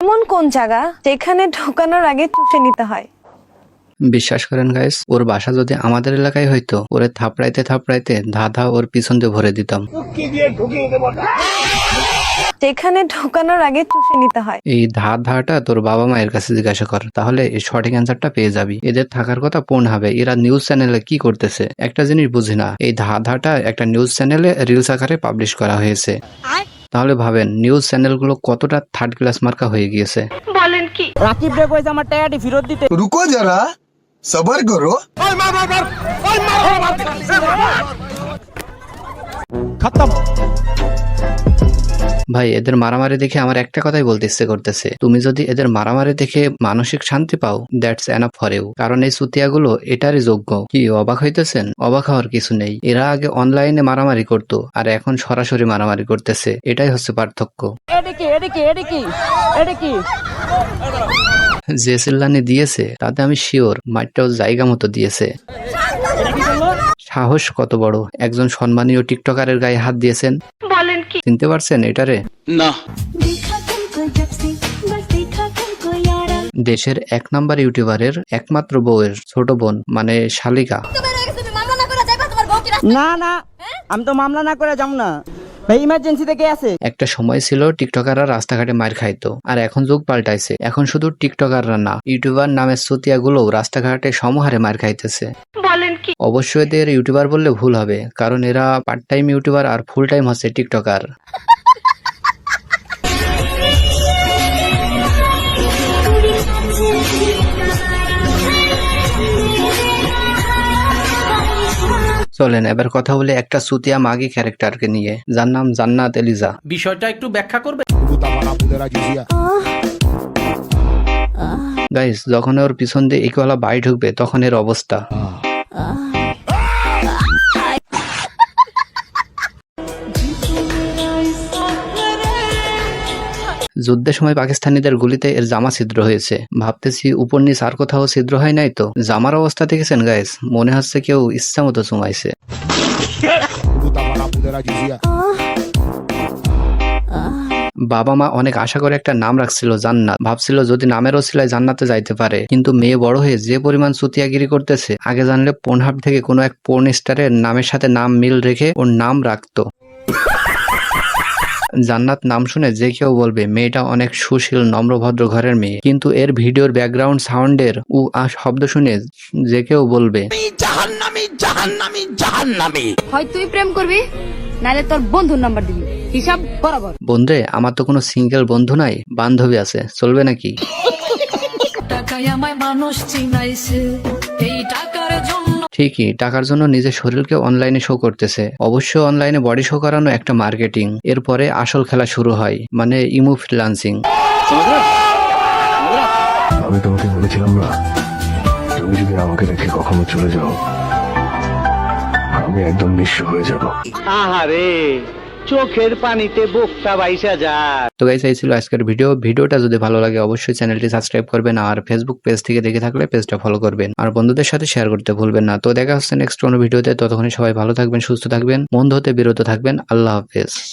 এমন কোন জায়গা যেখানে ঢোকানোর আগে চুষে নিতে হয়? বিশ্বাস করেন গাইস ওর বাসা যদি আমাদের এলাকায় হইতো ওরে থাপড়াইতে থাপড়াইতে ধাঁধা ওর পিছন দিয়ে ভরে দিতাম। যেখানে ঢোকানোর আগে চুষে নিতে হয়। এই ধা ধাটা তোর বাবা মায়ের কাছে জিজ্ঞাসা কর তাহলে এই সঠিক অ্যান্সারটা পেয়ে যাবি। এদের থাকার কথা পূর্ণ হবে এরা নিউজ চ্যানেলে কি করতেছে? একটা জিনিস বুঝি না এই ধা ধাটা একটা নিউজ চ্যানেলে রিলস আকারে পাবলিশ করা হয়েছে। তাহলে ভাবেন নিউজ চ্যানেলগুলো কতটা থার্ড ক্লাস মার্কা হয়ে গিয়েছে। বলেন কি? রাকিব রে কইছে আমার টাকাটি ফেরত দিতে। রুকো যারা সবার করো। ওই মা মা মার ওই মার। খতম। ভাই এদের মারামারি দেখে আমার একটা কথাই বলতে ইচ্ছে করতেছে। তুমি যদি এদের মারামারি দেখে মানসিক শান্তি পাও দ্যাটস এনাফ ফর ইউ কারণ এই সুতিয়াগুলো এটারই যোগ্য। কি অবাক হইতেছেন? অবাক হওয়ার কিছু নেই। এরা আগে অনলাইনে মারামারি করতো আর এখন সরাসরি মারামারি করতেছে। এটাই হচ্ছে পার্থক্য। যে সিল্লানি দিয়েছে তাতে আমি শিওর মাঠটাও জায়গা মতো দিয়েছে। সাহস কত বড়। একজন সম্মানীয় টিকটকারের গায়ে হাত দিয়েছেন। বলেন কি? চিনতে পারছেন এটারে না। দেশের এক নাম্বার ইউটিউবারের একমাত্র বউয়ের ছোট বোন মানে শালিকা। না না আমি তো মামলা না করে যাব না। ভাই ইমার্জেন্সি থেকে আছে? একটা সময় ছিল টিকটকাররা রাস্তাঘাটে মার খাইতো আর এখন যুগ পাল্টাইছে। এখন শুধু টিকটকাররা না ইউটিউবার নামের সুতিয়াগুলো রাস্তাঘাটে সমহারে মার খাইতেছে। বলেন কি? অবশ্যই এদের ইউটিউবার বললে ভুল হবে কারণ এরা পার্ট টাইম ইউটিউবার আর ফুল টাইম হচ্ছে টিকটকার। চলেন এবার কথা বলে একটা সুতিয়া মাগি ক্যারেক্টারকে নিয়ে। যার নাম জান্নাত এলিজা। বিষয়টা একটু ব্যাখ্যা করবে? গাইস যখন ওর পিছন দিয়ে ইকোয়ালা বাড়ি ঢুকবে তখন এর অবস্থা। যুদ্ধের সময় পাকিস্তানিদের গুলিতে এর জামা ছিদ্র হয়েছে। ভাবতেছি উপর নিচ আর কোথাও ছিদ্র হয় নাই তো। জামার অবস্থা দেখেছেন গাইস মনে হচ্ছে কেউ ইচ্ছা মতো চুমাইছে। বাবা মা অনেক আশা করে একটা নাম রাখছিল, জান্নাত। ভাবছিল যদি নামের ওসিলায় জান্নাতে যাইতে পারে। কিন্তু মেয়ে বড় হয়ে যে পরিমাণ সুতিয়াগিরি করতেছে, আগে জানলে পোনহাব থেকে কোনো এক পোর্ন স্টারের নামের সাথে নাম মিল রেখে ওর নাম রাখতো। জান্নাত নাম শুনে যে কেউ বলবে মেয়েটা অনেক সুশীল নম্রভদ্র ঘরের মেয়ে। কিন্তু এর ভিডিওর ব্যাকগ্রাউন্ড সাউন্ডের উ আ শব্দ শুনে যে কেউ বলবে হয় তুই প্রেম করবি নাহলে তোর বন্ধুর নাম্বার দিবি। হিসাব বরাবর। বন্ধুরে আমার তো কোনো সিঙ্গেল বন্ধু নাই বান্ধবী আছে চলবে নাকি? টাকায় আমায় মানুষ চিনাইছে। এই টাকার জন্য ঠিকই টাকার জন্য নিজের শরীরকে অনলাইনে শো করতেছে। অবশ্য অনলাইনে বডি শো করানো একটা মার্কেটিং এরপরে আসল খেলা শুরু হয় মানে ইমু ফ্রিলান্সিং আমি তোমাকে বলেছিলাম না তুমি যদি আমাকে রেখে কখনো চলে যাও আমি একদম নিঃস্ব হয়ে যাব। আহারে! চোখের পানিতে বোকটা বাইসা যায় তো গাইস এই ছিল আজকের ভিডিও ভিডিওটা যদি ভালো লাগে, অবশ্যই চ্যানেলটি সাবস্ক্রাইব করবেন আর ফেসবুক পেজ থেকে দেখে থাকলে পেজটা ফলো করবেন। আর বন্ধুদের সাথে শেয়ার করতে ভুলবেন না। তো দেখা হচ্ছে নেক্সট কোনো ভিডিওতে ততক্ষণে সবাই ভালো থাকবেন, সুস্থ থাকবেন মন্দ হতে বিরত থাকবেন। আল্লাহ হাফেজ।